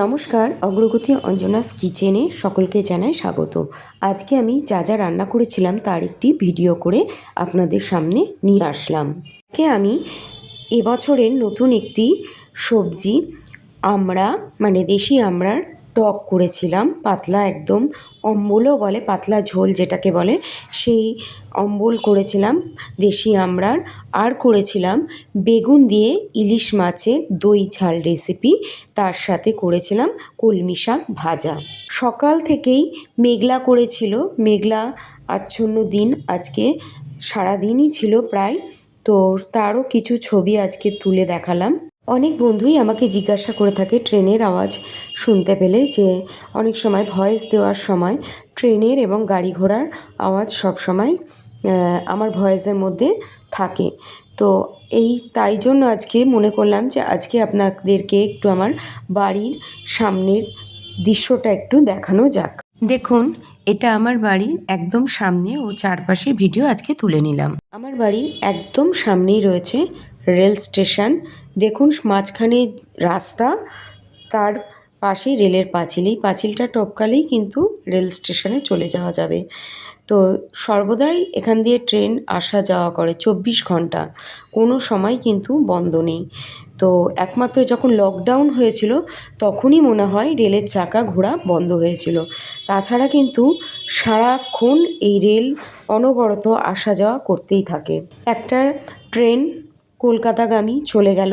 নমস্কার, অগ্রগতি অঞ্জনাস কিচেনে সকলকে জানাই স্বাগত। আজকে আমি যা যা রান্না করেছিলাম তার একটি ভিডিও করে আপনাদের সামনে নিয়ে আসলাম। কে আমি এবছরের নতুন একটি সবজি আমরা মানে দেশি আমড়ার টক করেছিলাম, পাতলা একদম, অম্বলও বলে পাতলা ঝোল যেটাকে বলে, সেই অম্বল করেছিলাম দেশি আমড়ার, আর করেছিলাম বেগুন দিয়ে ইলিশ মাছের দই ঝাল রেসিপি তার সাথে করেছিলাম কলমি শাক ভাজা। সকাল থেকেই মেঘলা করেছিল, মেঘলা আচ্ছন্ন দিন আজকে সারাদিনই ছিল প্রায়, তো তারও কিছু ছবি আজকে তুলে দেখালাম। অনেক বন্ধুই আমাকে জিজ্ঞাসা করে থাকে ট্রেনের আওয়াজ শুনতে পেলে যে অনেক সময় ভয়েস দেওয়ার সময় ট্রেনের এবং গাড়ি ঘোড়ার আওয়াজ সব সময় আমার ভয়েসের মধ্যে থাকে। তো এই তাই জন্য আজকে মনে করলাম যে আজকে আপনাদেরকে একটু আমার বাড়ির সামনের দৃশ্যটা একটু দেখানো যাক। দেখুন, এটা আমার বাড়ির একদম সামনে ও চারপাশের ভিডিও আজকে তুলে নিলাম। আমার বাড়ির একদম সামনেই রয়েছে রেল স্টেশন। দেখুন, মাঝখানে রাস্তা, তার পাশেই রেলের পাঁচিল। এই পাঁচিলটা টপকালেই কিন্তু রেল স্টেশনে চলে যাওয়া যাবে। তো সর্বদাই এখান দিয়ে ট্রেন আসা যাওয়া করে চব্বিশ ঘণ্টা। কোনো সময় কিন্তু বন্ধ নেই। তো একমাত্র যখন লকডাউন হয়েছিল, তখনই মনে হয় রেলের চাকা ঘোরা বন্ধ হয়েছিল। তাছাড়া কিন্তু সারাক্ষণ এই রেল অনবরত আসা যাওয়া করতেই থাকে। একটা ট্রেন কলকাতাগামী চলে গেল।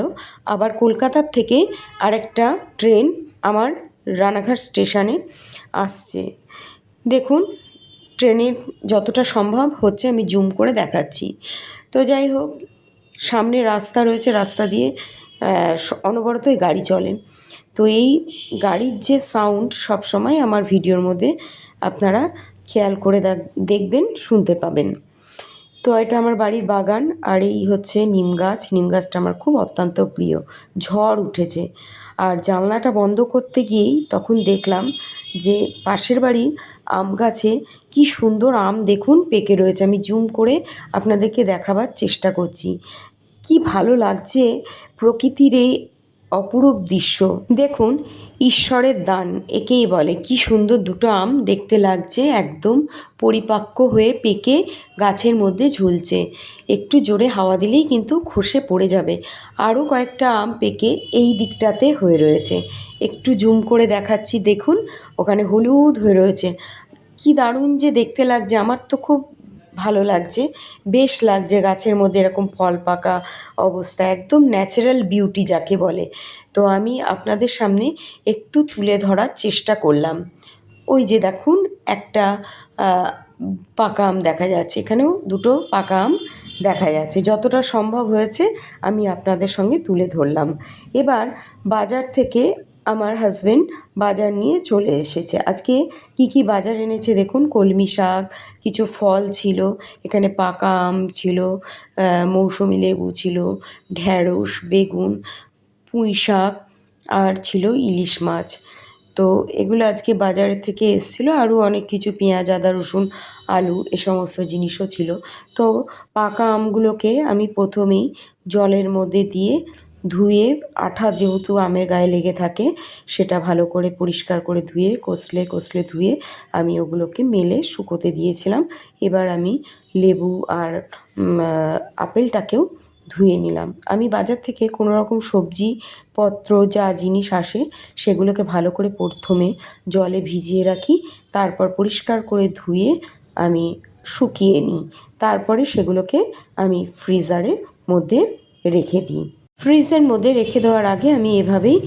আবার কলকাতার থেকে আরেকটা ট্রেন আমার রানাঘাট স্টেশনে আসছে। দেখুন ট্রেনের যতটা সম্ভব হচ্ছে আমি জুম করে দেখাচ্ছি। তো যাই হোক, সামনে রাস্তা রয়েছে, রাস্তা দিয়ে অনবরতই গাড়ি চলে। তো এই গাড়ির যে সাউন্ড সবসময় আমার ভিডিওর মধ্যে আপনারা খেয়াল করে দেখবেন, শুনতে পাবেন। তো এটা আমার বাড়ির বাগান আর এই হচ্ছে নিম গাছ। নিম গাছটা আমার খুব অত্যন্ত প্রিয়। ঝড় উঠেছে। আর জানলাটা বন্ধ করতে গিয়েই তখন দেখলাম যে পাশের বাড়ির আম গাছে কি সুন্দর আম দেখুন পেকে রয়েছে। আমি জুম করে আপনাদেরকে দেখাবার চেষ্টা করছি। কি ভালো লাগছে প্রকৃতির এই অপরূপ দৃশ্য। দেখুন, ঈশ্বরের দান। একেই বলে, কি সুন্দর দুটো আম দেখতে লাগছে, একদম পরিপাক্ক হয়ে পেকে গাছের মধ্যে ঝুলছে। একটু জোরে হাওয়া দিলেই কিন্তু খসে পড়ে যাবে। আরও কয়েকটা আম পেকে এই দিকটাতে হয়ে রয়েছে। একটু জুম করে দেখাচ্ছি, দেখুন, ওখানে হলুদ হয়ে রয়েছে। কি দারুণ যে দেখতে লাগছে, আমার তো খুব ভালো লাগছে। বেশ লাগছে গাছের মধ্যে এরকম ফল পাকা অবস্থা, একদম ন্যাচারাল বিউটি যাকে বলে। তো আমি আপনাদের সামনে একটু তুলে ধরার চেষ্টা করলাম। ওই যে দেখুন, একটা পাকা আম দেখা যাচ্ছে। এখানেও দুটো পাকা আম দেখা যাচ্ছে। যতটা সম্ভব হয়েছে আমি আপনাদের সঙ্গে তুলে ধরলাম। এবার বাজার থেকে আমার হাজব্যান্ড বাজার নিয়ে চলে এসেছে। আজকে কি কি বাজার এনেছে দেখুন? কলমি শাক, কিছু ফল ছিল, এখানে পাকা আম ছিল মৌসুমি লেবু ছিল, ঢ্যাঁড়স, বেগুন, পুঁই শাক, আর ছিল ইলিশ মাছ। তো এগুলো আজকে বাজারের থেকে এসেছিল। আরও অনেক কিছু পেঁয়াজ, আদা, রসুন, আলু এ সমস্ত জিনিসও ছিল। তো পাকা আমগুলোকে আমি প্রথমেই জলের মধ্যে দিয়ে ধুয়ে আঠা যেহেতু আমের গায়ে লেগে থাকে, সেটা ভালো করে পরিষ্কার করে ধুয়ে, কষলে কষলে ধুয়ে আমি ওগুলোকে মেলে শুকোতে দিয়েছিলাম। এবার আমি লেবু আর আপেলটাকেও ধুয়ে নিলাম। আমি বাজার থেকে কোনো রকম সবজি পত্র যা জিনিস আসে, সেগুলোকে ভালো করে প্রথমে জলে ভিজিয়ে রাখি, তারপর পরিষ্কার করে ধুয়ে আমি শুকিয়ে নিই। তারপরে সেগুলোকে আমি ফ্রিজারের মধ্যে রেখে দিই। ফ্রিজের মধ্যে রেখে দেওয়ার আগে আমি এভাবেই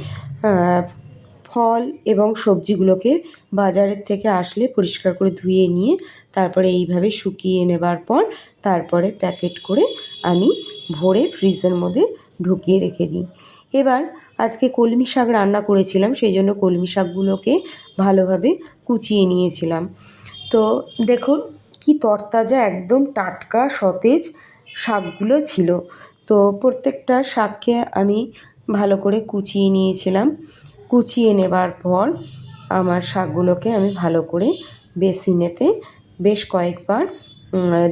ফল এবং সবজিগুলোকে বাজারের থেকে আসলে পরিষ্কার করে ধুয়ে নিয়ে তারপরে এইভাবে শুকিয়ে নেবার পর তারপরে প্যাকেট করে আমি ভরে ফ্রিজের মধ্যে ঢুকিয়ে রেখে দিই। এবার আজকে কলমি শাক রান্না করেছিলাম, সেই জন্য কলমি শাকগুলোকে ভালোভাবে কুচিয়ে নিয়েছিলাম। তো দেখুন, কি তরতাজা, একদম টাটকা, সতেজ শাকগুলো ছিল। তো প্রত্যেকটা শাককে আমি ভালো করে কুচিয়ে নিয়েছিলাম। কুচিয়ে নেবার পর আমার শাকগুলোকে আমি ভালো করে বেসিনেতে বেশ কয়েকবার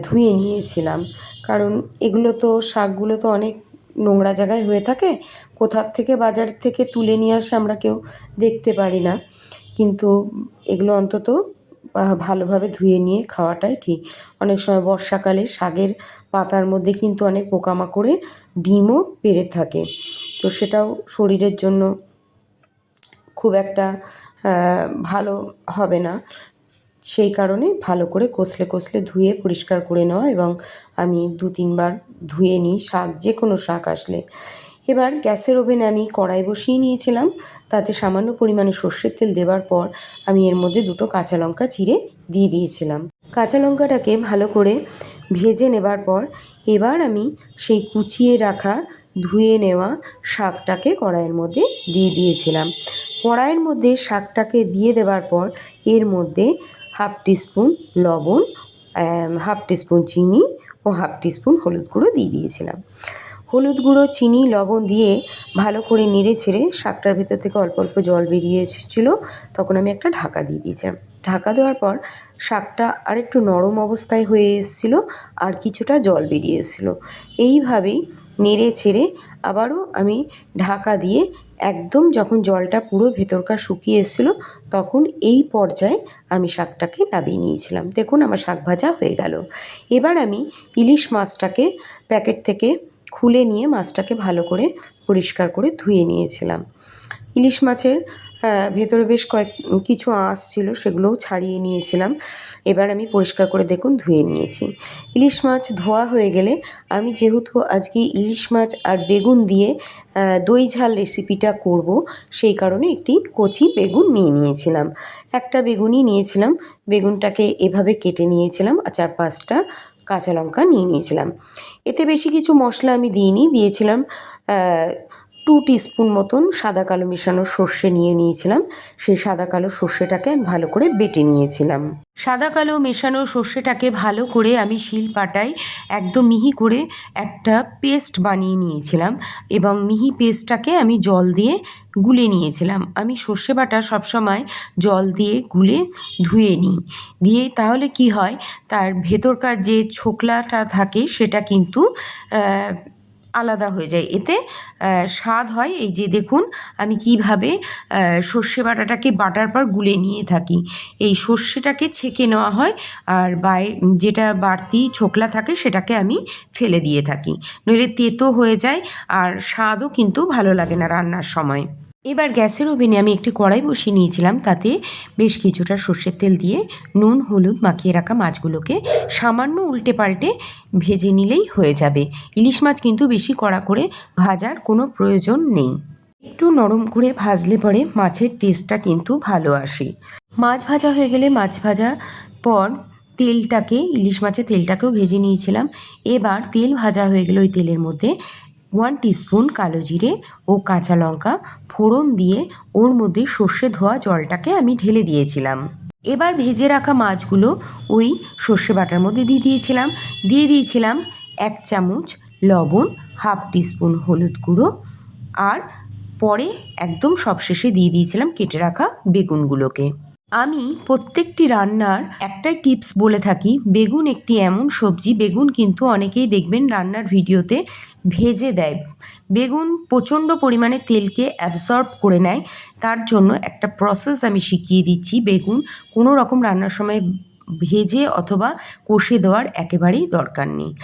ধুয়ে নিয়েছিলাম। কারণ এগুলো তো, শাকগুলো তো অনেক নোংরা জায়গায় হয়ে থাকে, কোথার থেকে বাজার থেকে তুলে নিয়ে আসে আমরা কেউ দেখতে পারি না। কিন্তু এগুলো অন্তত ভালোভাবে ধুয়ে নিয়ে খাওয়াটাই ঠিক। অনেক সময় বর্ষাকালে শাকের পাতার মধ্যে কিন্তু অনেক পোকামাকড়ের ডিমও পেড়ে থাকে। তো সেটাও শরীরের জন্য খুব একটা ভালো হবে না। সেই কারণে ভালো করে কষলে কষলে ধুয়ে পরিষ্কার করে নেওয়া এবং আমি দু তিনবার ধুয়ে নিই শাক যে কোনো শাক আসলে। এবার গ্যাসের ওভেনে আমি কড়াই বসিয়ে নিয়েছিলাম। তাতে সামান্য পরিমাণে সর্ষের তেল দেওয়ার পর আমি এর মধ্যে দুটো কাঁচা লঙ্কা চিড়ে দিয়ে দিয়েছিলাম। কাঁচা লঙ্কাটাকে ভালো করে ভেজে নেবার পর এবার আমি সেই কুচিয়ে রাখা ধুয়ে নেওয়া শাকটাকে কড়াইয়ের মধ্যে দিয়ে দিয়েছিলাম। কড়াইয়ের মধ্যে শাকটাকে দিয়ে দেওয়ার পর এর মধ্যে হাফ টিস্পুন লবণ হাফ টিস্পুন চিনি ও হাফ টিস্পুন হলুদ গুঁড়ো দিয়ে দিয়েছিলাম। হলুদ গুঁড়ো, চিনি, লবণ দিয়ে ভালো করে নেড়ে ছেড়ে শাকটার ভেতর থেকে অল্প অল্প জল বেরিয়ে এসেছিল। তখন আমি একটা ঢাকা দিয়ে দিয়েছিলাম। ঢাকা দেওয়ার পর শাকটা আর একটু নরম অবস্থায় হয়ে এসেছিল আর কিছুটা জল বেরিয়ে এসেছিল। এইভাবেই নেড়ে ছেড়ে আবারও আমি ঢাকা দিয়ে একদম যখন জলটা পুরো ভেতরকার শুকিয়ে এসেছিল, তখন এই পর্যায়ে আমি শাকটাকে নামিয়ে নিয়েছিলাম। দেখুন আমার শাক ভাজা হয়ে গেল। এবার আমি ইলিশ মাছটাকে প্যাকেট থেকে খুলে নিয়ে মাছটাকে ভালো করে পরিষ্কার করে ধুয়ে নিয়েছিলাম। ইলিশ মাছের ভেতরে বেশ কয়েক, কিছু আঁশ ছিল সেগুলোও ছাড়িয়ে নিয়েছিলাম। এবার আমি পরিষ্কার করে দেখুন ধুয়ে নিয়েছি। ইলিশ মাছ ধোয়া হয়ে গেলে আমি যেহেতু আজকে ইলিশ মাছ আর বেগুন দিয়ে দই ঝাল রেসিপিটা করব, সেই কারণে একটি কচি বেগুন নিয়ে নিয়েছিলাম। একটা বেগুনই নিয়েছিলাম। বেগুনটাকে এভাবে কেটে নিয়েছিলাম। আর চার পাঁচটা কাঁচা লঙ্কা নিয়ে নিয়েছিলাম। এতে বেশি কিছু মশলা আমি দিইনি দিয়েছিলাম টু টিস্পুন মতন সাদা কালো মেশানো সর্ষে নিয়ে নিয়েছিলাম। সেই সাদা কালো সর্ষেটাকে আমি ভালো করে বেটে নিয়েছিলাম। সাদা কালো মেশানো সর্ষেটাকে ভালো করে আমি শিল পাটায় একদম মিহি করে একটা পেস্ট বানিয়ে নিয়েছিলাম এবং মিহি পেস্টটাকে আমি জল দিয়ে গুলে নিয়েছিলাম। আমি সর্ষে বাটা সবসময় জল দিয়ে গুলে ধুয়ে নিই। দিয়ে তাহলে কি হয়? তার ভেতরকার যে ছোকলাটা থাকে সেটা কিন্তু আলাদা হয়ে যায়। এতে স্বাদ হয় এই যে দেখুন, আমি কীভাবে সর্ষে বাটাটাকে বাটার পর গুলে নিয়ে থাকি। এই সর্ষেটাকে ছেঁকে নেওয়া হয় আর বাই, যেটা বাড়তি ছোকলা থাকে সেটাকে আমি ফেলে দিয়ে থাকি। নইলে তেতো হয়ে যায় আর স্বাদও কিন্তু ভালো লাগে না রান্নার সময়। এবার গ্যাসের ওভেনে আমি একটি কড়াই বসিয়ে নিয়েছিলাম, তাতে বেশ কিছুটা সর্ষের তেল দিয়ে নুন, হলুদ মাখিয়ে রাখা মাছগুলোকে সামান্য উল্টে পাল্টে ভেজে নিলেই হয়ে যাবে। ইলিশ মাছ কিন্তু বেশি কড়া করে ভাজার কোনো প্রয়োজন নেই। একটু নরম করে ভাজলে পরে মাছের টেস্টটা কিন্তু ভালো আসে। মাছ ভাজা হয়ে গেলে মাছ ভাজার পর তেলটাকে, ইলিশ মাছের তেলটাকেও ভেজে নিয়েছিলাম। এবার তেল ভাজা হয়ে গেলে ওই তেলের মধ্যে। ওয়ান টিস্পুন কালো জিরে ও কাঁচা লঙ্কা ফোড়ন দিয়ে ওর মধ্যে সর্ষে ধোয়া জলটাকে আমি ঢেলে দিয়েছিলাম। এবার ভেজে রাখা মাছগুলো ওই সর্ষে বাটার মধ্যে দিয়ে দিয়েছিলাম। দিয়ে দিয়েছিলাম এক চামচ লবণ, হাফ টিস্পুন হলুদ গুঁড়ো আর পরে একদম সবশেষে দিয়ে দিয়েছিলাম কেটে রাখা বেগুনগুলোকে। আমি প্রত্যেকটি রান্নার একটাই টিপস বলে থাকি, বেগুন একটি এমন সবজি, বেগুন কিন্তু অনেকেই দেখবেন রান্নার ভিডিওতে ভেজে দেয়। বেগুন প্রচণ্ড পরিমাণে তেলকে অ্যাবসর্ব করে নেয়, তার জন্য একটা প্রসেস আমি শিখিয়ে দিচ্ছি। বেগুন কোনো রকম রান্নার সময় ভেজে অথবা কষে দেওয়ার একেবারেই দরকার নেই।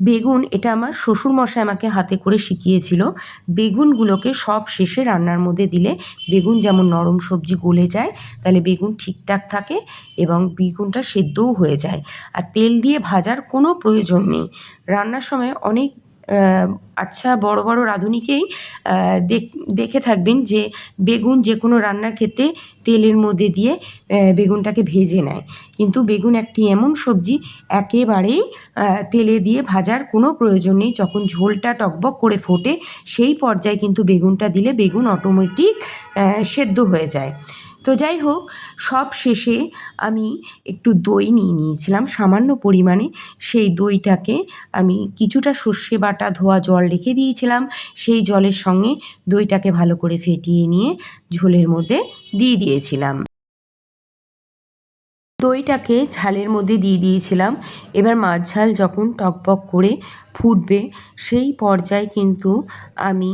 বেগুন, এটা আমার শ্বশুরমশাই আমাকে হাতে করে শিখিয়েছিল। বেগুনগুলোকে সব শেষে রান্নার মধ্যে দিলে বেগুন যেমন নরম সবজি গলে যায়, তাহলে বেগুন ঠিকঠাক থাকে এবং বেগুনটা সেদ্ধও হয়ে যায়। আর তেল দিয়ে ভাজার কোনো প্রয়োজন নেই। রান্নার সময় অনেক আচ্ছা বড় বড় রাঁধুনিকেই দেখ- থাকবেন যে বেগুন যে কোনো রান্নার ক্ষেত্রে তেলের মধ্যে দিয়ে বেগুনটাকে ভেজে নেয়। কিন্তু বেগুন একটি এমন সবজি, একেবারেই তেলে দিয়ে ভাজার কোনো প্রয়োজন নেই। যখন ঝোলটা টকবক করে ফোটে, সেই পর্যায়ে কিন্তু বেগুনটা দিলে বেগুন অটোমেটিক সেদ্ধ হয়ে যায়। তো যাই হোক, সব শেষে আমি একটু দই নিয়ে নিয়েছিলাম, সামান্য পরিমাণে। সেই দইটাকে আমি কিছুটা সর্ষে বাটা ধোয়া জল রেখে দিয়েছিলাম। সেই জলের সঙ্গে দইটাকে ভালো করে ফেটিয়ে নিয়ে ঝোলের মধ্যে দিয়ে দিয়েছিলাম। দইটাকে ঝালের মধ্যে দিয়ে দিয়েছিলাম। এবার মাছ ঝাল যখন টকবক করে ফুটবে, সেই পর্যায়ে কিন্তু আমি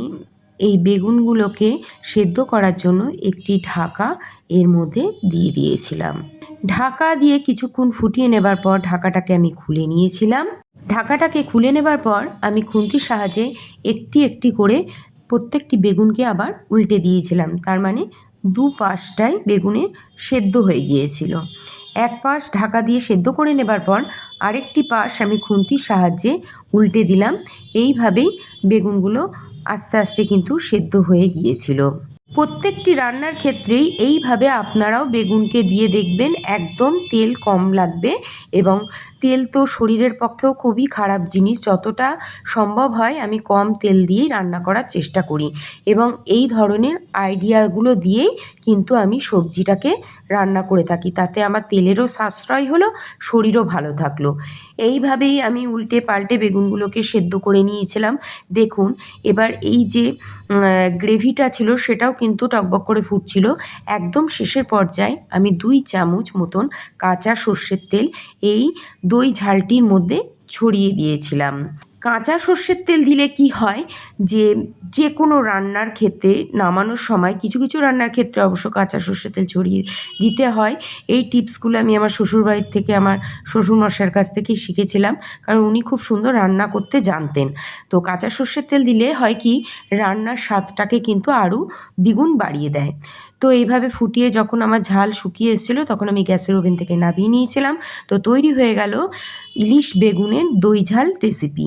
এই বেগুনগুলোকে সেদ্ধ করার জন্য একটি ঢাকা এর মধ্যে দিয়ে দিয়েছিলাম। ঢাকা দিয়ে কিছুক্ষণ ফুটিয়ে নেবার পর ঢাকাটাকে আমি খুলে নিয়েছিলাম। ঢাকাটাকে খুলে নেবার পর আমি খুন্তির সাহায্যে একটি একটি করে প্রত্যেকটি বেগুনকে আবার উল্টে দিয়েছিলাম। তার মানে দু পাশটাই বেগুনের সেদ্ধ হয়ে গিয়েছিল। এক পাশ ঢাকা দিয়ে সেদ্ধ করে নেবার পর আরেকটি পাশ আমি খুন্তির সাহায্যে উল্টে দিলাম। এইভাবেই বেগুনগুলো আস্তে আস্তে কিন্তু সেদ্ধ হয়ে গিয়েছিল। প্রত্যেকটি রান্নার ক্ষেত্রেই এইভাবে আপনারাও বেগুনকে দিয়ে দেখবেন, একদম তেল কম লাগবে এবং তেল তো শরীরের পক্ষেও খুবই খারাপ জিনিস। যতটা সম্ভব হয় আমি কম তেল দিয়েই রান্না করার চেষ্টা করি এবং এই ধরনের আইডিয়াগুলো দিয়েই কিন্তু আমি সবজিটাকে রান্না করে থাকি। তাতে আমার তেলেরও সাশ্রয় হলো, শরীরও ভালো থাকল। এইভাবেই আমি উল্টে পাল্টে বেগুনগুলোকে সেদ্ধ করে নিয়েছিলাম। দেখুন, এবার এই যে গ্রেভিটা ছিল সেটাও কিন্তু টকবক করে ফুটছিল। একদম শেষের পর্যায়ে আমি দুই চামচ মতন কাঁচা সর্ষের তেল এই দই ঝালটির মধ্যে ছড়িয়ে দিয়েছিলাম। কাঁচা সর্ষের তেল দিলে কি হয়? যে যে কোনো রান্নার ক্ষেত্রে নামানোর সময় কিছু কিছু রান্নার ক্ষেত্রে অবশ্য কাঁচা সর্ষের তেল ছড়িয়ে দিতে হয়। এই টিপসগুলো আমি আমার শ্বশুরবাড়ির থেকে, আমার শ্বশুরমশাইয়ের কাছ থেকেই শিখেছিলাম। কারণ উনি খুব সুন্দর রান্না করতে জানতেন। তো কাঁচা সর্ষের তেল দিলে হয় কি? রান্নার স্বাদটাকে কিন্তু আরও দ্বিগুণ বাড়িয়ে দেয়। তো এইভাবে ফুটিয়ে যখন আমার ঝাল শুকিয়ে এসেছিল, তখন আমি গ্যাসের ওভেন থেকে নামিয়ে নিয়েছিলাম। তো তৈরি হয়ে গেল ইলিশ বেগুনের দই ঝাল রেসিপি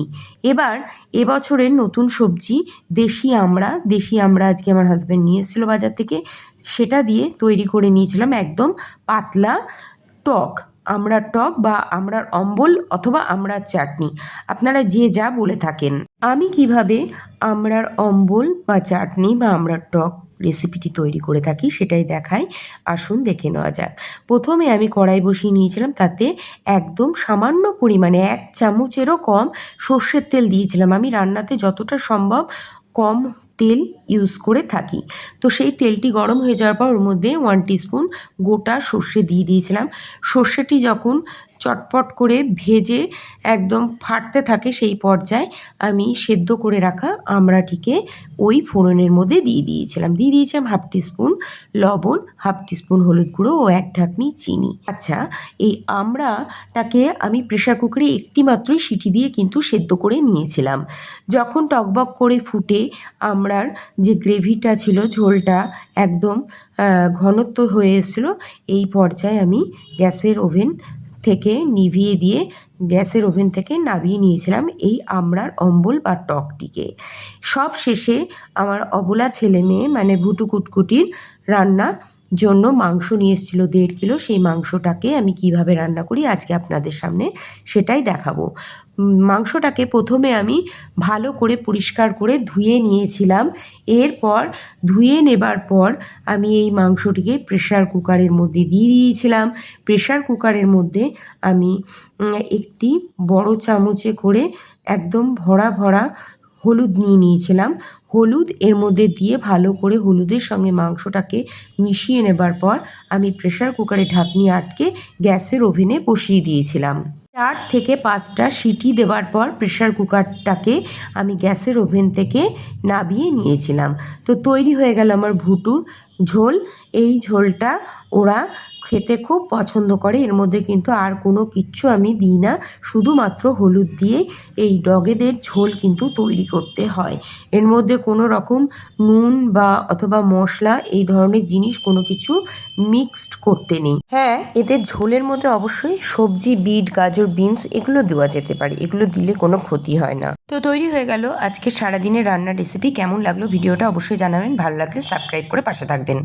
এবার এবছরের নতুন সবজি, দেশি আমড়া। দেশি আমড়া আজকে আমার হাজব্যান্ড নিয়ে এসেছিল বাজার থেকে। সেটা দিয়ে তৈরি করে নিয়েছিলাম একদম পাতলা টক, আমড়ার টক বা আমড়ার অম্বল অথবা আমড়ার চাটনি। আপনারা যে যা বলে থাকেন। আমি কীভাবে আমড়ার অম্বল বা চাটনি বা আমড়ার টক রেসিপিটি তৈরি করে থাকি, সেটাই দেখাই। আসুন দেখে নেওয়া যাক। প্রথমে আমি কড়াই বসিয়ে নিয়েছিলাম, তাতে একদম সামান্য পরিমাণে এক চামচেরও কম সর্ষের তেল দিয়েছিলাম। আমি রান্নাতে যতটা সম্ভব কম তেল ইউজ করে থাকি। তো সেই তেলটি গরম হয়ে যাওয়ার পর ওর মধ্যে ওয়ান টিস্পুন গোটা সর্ষে দিয়ে দিয়েছিলাম। সর্ষেটি যখন চটপট করে ভেজে একদম ফাটতে থাকে সেই পর্যায়ে আমি সেদ্ধ করে রাখা আমড়াটিকে ওই ফোড়নের মধ্যে দিয়ে দিয়েছিলাম। দিয়ে দিয়েছিলাম হাফ টিস্পুন লবণ, হাফ টিস্পুন হলুদ গুঁড়ো ও এক ঢাকনি চিনি। আচ্ছা এই আমড়াটাকে আমি প্রেশার কুকারে একটি মাত্রই সিটি দিয়ে কিন্তু সেদ্ধ করে নিয়েছিলাম। যখন টকবক করে ফুটে আমড়ার যে গ্রেভিটা ছিল, ঝোলটা একদম ঘনত্ব হয়ে এসেছিল, এই পর্যায়ে আমি গ্যাসের ওভেন থেকে নিভিয়ে দিয়ে গ্যাসের ওভেন থেকে নামিয়ে নিয়েছিলাম এই আমড়ার অম্বল বা টকটিকে। সব শেষে আমার অবলা ছেলে মেয়ে মানে ভুটু কুটকুটির রান্না জন্য মাংস নিয়ে এসেছিল দেড় কিলো। সেই মাংসটাকে আমি কীভাবে রান্না করি আজকে আপনাদের সামনে সেটাই দেখাবো। মাংসটাকে প্রথমে আমি ভালো করে পরিষ্কার করে ধুয়ে নিয়েছিলাম। এরপর ধুয়ে নেবার পর আমি এই মাংসটিকে প্রেশার কুকারের মধ্যে দিয়ে দিয়েছিলাম। প্রেশার কুকারের মধ্যে আমি একটি বড় চামচে করে একদম ভরা ভরা হলুদ নিয়ে নিয়েছিলাম। হলুদ এর মধ্যে দিয়ে ভালো করে হলুদের সঙ্গে মাংসটাকে মিশিয়ে নেবার পর আমি প্রেশার কুকারে ঢাকনি আটকে গ্যাসের ওভেনে বসিয়ে দিয়েছিলাম। চার থেকে পাঁচটা সিটি দেওয়ার পর প্রেশার কুকারটাকে আমি গ্যাসের ওভেন থেকে নাবিয়ে নিয়েছিলাম। তো তৈরি হয়ে গেল আমার ভুটুর ঝোল। এই ঝোলটা ওরা খেতে খুব পছন্দ করে। এর মধ্যে কিন্তু আর কোনো কিচ্ছু আমি দিই না। শুধুমাত্র হলুদ দিয়ে এই ডগেদের ঝোল কিন্তু তৈরি করতে হয়। এর মধ্যে কোনো রকম নুন বা অথবা মশলা এই ধরনের জিনিস কোনো কিছু মিক্সড করতে নেই। হ্যাঁ এদের ঝোলের মধ্যে অবশ্যই সবজি, বিট, গাজর, বিনস এগুলো দেওয়া যেতে পারে। এগুলো দিলে কোনো ক্ষতি হয় না। তো তৈরি হয়ে গেল আজকে সারাদিনের রান্নার রেসিপি কেমন লাগল? ভিডিওটা অবশ্যই জানাবেন। ভালো লাগলে সাবস্ক্রাইব করে পাশে থাকবেন।